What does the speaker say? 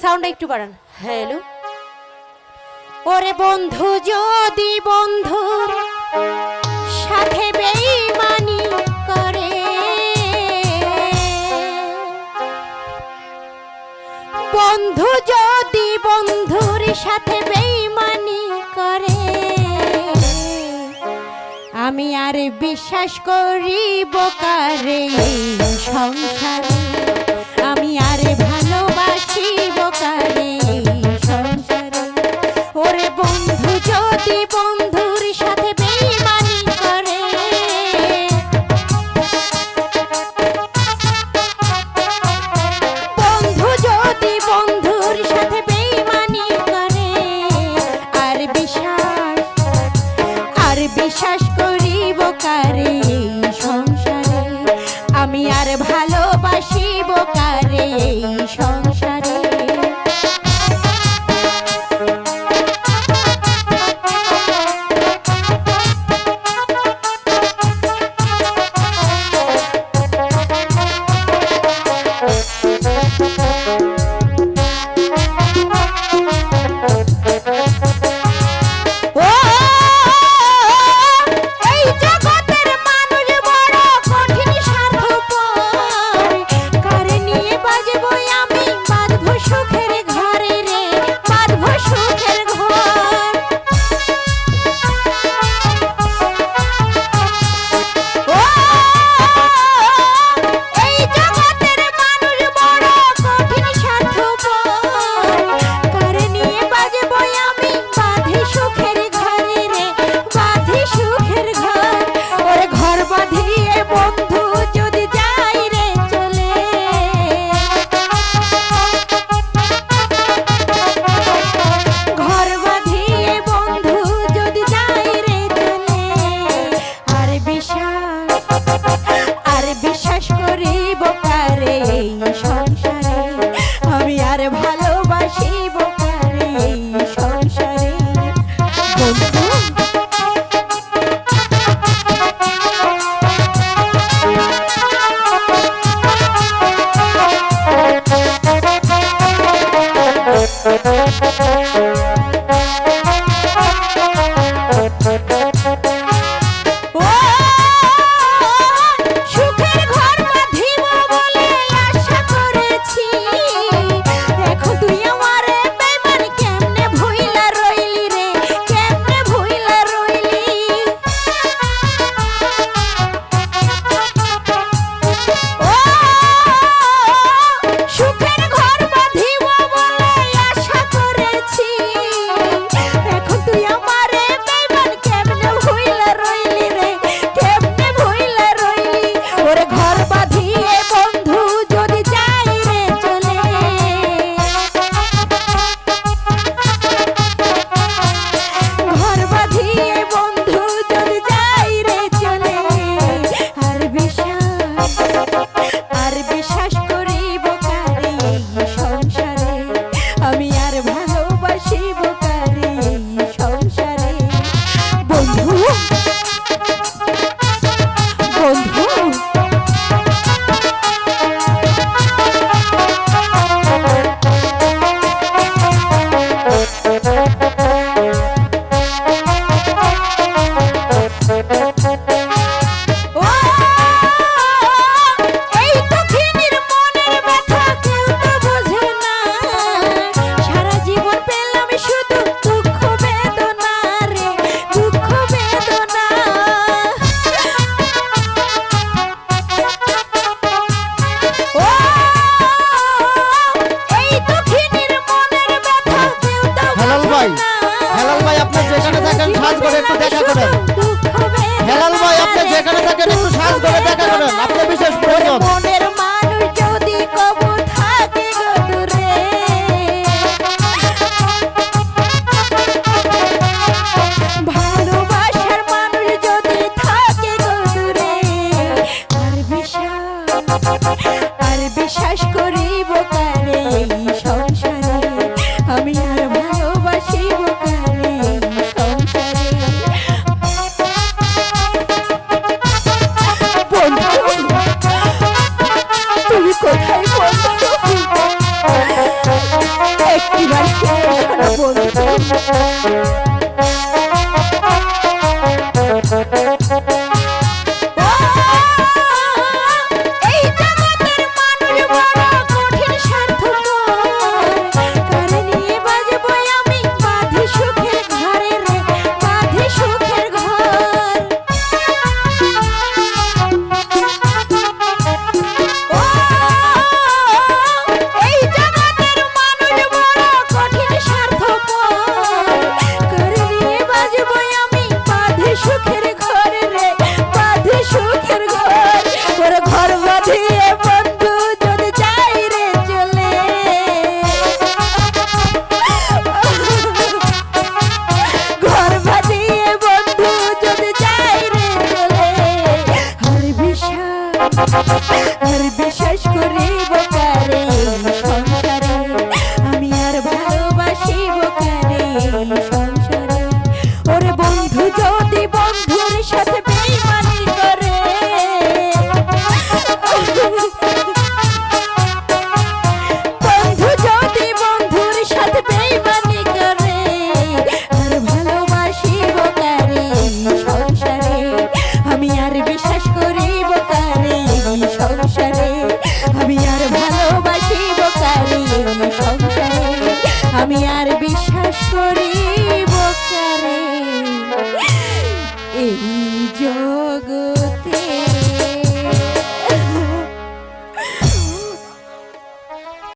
সাউন্ডটা একটু বাড়ান। হ্যালো? ওরে বন্ধু, যদি বন্ধু সাথে বেইমানি করে, বন্ধু যদি বন্ধুর সাথে বেইমানি করে, আমি আর বিশ্বাস করি? বোকারে সংসার church. Alto de আর বিশেষ করে বাপারে আর বিশ্বাস করি? বোকারে